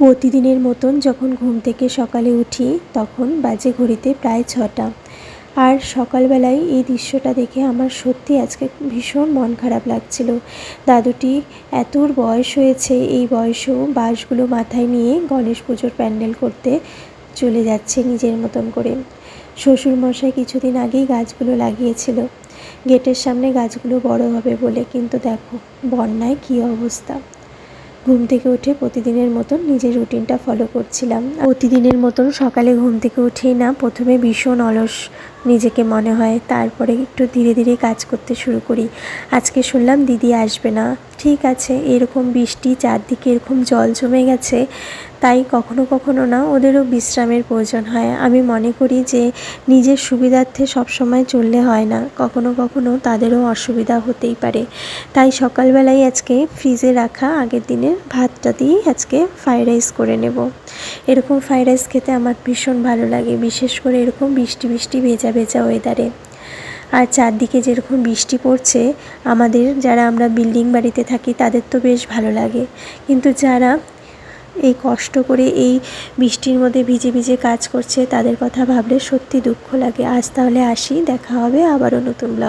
প্রতিদিনের মতন যখন ঘুম থেকে সকালে উঠি, তখন বাজে ঘড়িতে প্রায় ছটা। আর সকালবেলায় এই দৃশ্যটা দেখে আমার সত্যি আজকে ভীষণ মন খারাপ লাগছিল। দাদুটি এতর বয়স হয়েছে, এই বয়সেও বাঁশগুলো মাথায় নিয়ে গণেশ পুজোর প্যান্ডেল করতে চলে যাচ্ছে নিজের মতন করে। শ্বশুরমশাই কিছুদিন আগেই গাছগুলো লাগিয়েছিল। গেটের সামনে গাছগুলো বড় হবে বলে, কিন্তু দেখো, বন্যায় কী অবস্থা। ঘুম থেকে উঠে প্রতিদিনের মতন নিজের রুটিনটা ফলো করছিলাম। প্রতিদিনের মতন সকালে ঘুম থেকে উঠেই না, প্রথমে ভীষণ অলস নিজেকে মনে হয়, তারপরে একটু ধীরে ধীরে কাজ করতে শুরু করি। আজকে শুনলাম দিদি আসবে না। ঠিক আছে, এরকম বৃষ্টি, চারদিকে এরকম জল জমে গেছে তাই কখনো কখনো না ওদেরও বিশ্রামের প্রয়োজন হয়। আমি মনে করি যে নিজের সুবিধার্থে সবসময় চললে হয় না। কখনো কখনো তাদেরও অসুবিধা হতেই পারে। তাই সকালবেলায় আজকে ফ্রিজে রাখা আগের দিনের ভাতটা দিয়েই আজকে ফ্রাইড রাইস করে নেব। এরকম ফ্রাইড রাইস খেতে আমার ভীষণ ভালো লাগে, বিশেষ করে এরকম বৃষ্টি বৃষ্টি ভেজা ভেজা ওয়েদারে। আর চারদিকে যেরকম বৃষ্টি পড়ছে, আমাদের যারা আমরা বিল্ডিং বাড়িতে থাকি তাদের তো বেশ ভালো লাগে। কিন্তু যারা এই কষ্ট করে এই বৃষ্টির মধ্যে ভিজে ভিজে কাজ করছে, তাদের কথা ভাবলে সত্যি দুঃখ লাগে। আজ তাহলে আসি, দেখা হবে আবারও নতুন ব্লগ